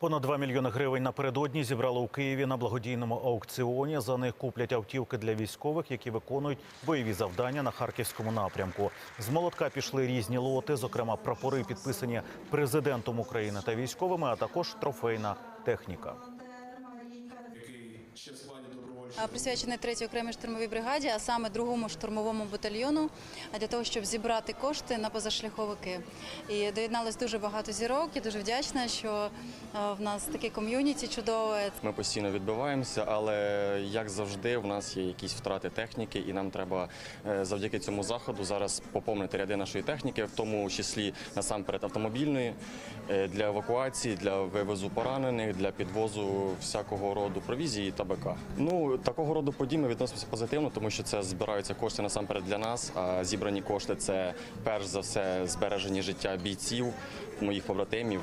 Понад 2 мільйони гривень напередодні зібрали у Києві на благодійному аукціоні. За них куплять автівки для військових, які виконують бойові завдання на харківському напрямку. З молотка пішли різні лоти, зокрема прапори, підписані президентом України та військовими, а також трофейна техніка. А, присвячений 3-й окремій штурмовій бригаді, а саме 2-му штурмовому батальйону, а для того, щоб зібрати кошти на позашляховики. І доєдналось дуже багато зірок. Я дуже вдячна, що в нас таке ком'юніті чудове. Ми постійно відбиваємося, але як завжди, в нас є якісь втрати техніки, і нам треба е, завдяки цьому заходу зараз поповнити ряди нашої техніки, в тому числі насамперед автомобільної е, для евакуації, для вивозу поранених, для підвозу всякого роду провізії та БК. Ну такого роду подій ми відносимося позитивно, тому що це збираються кошти насамперед для нас. А зібрані кошти це перш за все збережені життя бійців, моїх побратимів,